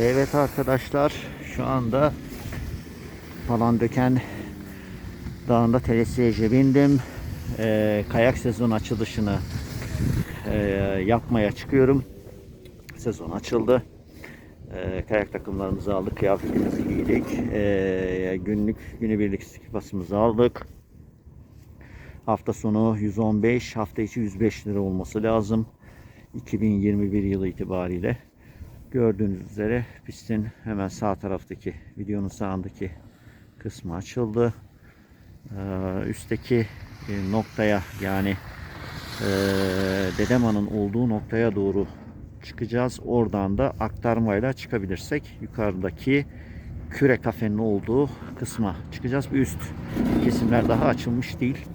Evet arkadaşlar şu anda Palandöken Dağı'nda telesiyece bindim. Ee, kayak sezon açılışını e, yapmaya çıkıyorum. Sezon açıldı. Ee, kayak takımlarımızı aldık, kıyafetimizi giydik. Ee, günlük günübirlik skipasımızı aldık. Hafta sonu 115, hafta içi 105 lira olması lazım. 2021 yılı itibariyle. Gördüğünüz üzere pistin hemen sağ taraftaki videonun sağındaki kısmı açıldı. Ee, üstteki e, noktaya yani e, Dedeman'ın olduğu noktaya doğru çıkacağız. Oradan da aktarmayla çıkabilirsek yukarıdaki küre kafenin olduğu kısma çıkacağız. Bir üst kesimler daha açılmış değil.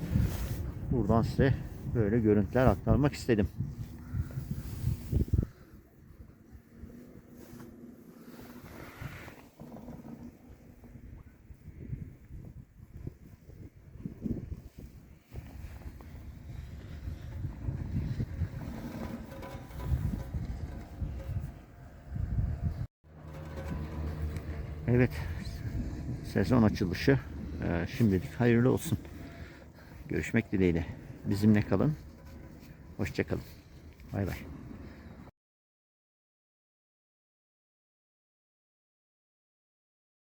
Buradan size böyle görüntüler aktarmak istedim. Evet. Sezon açılışı e, şimdilik hayırlı olsun. Görüşmek dileğiyle. Bizimle kalın. Hoşçakalın. Bay bay.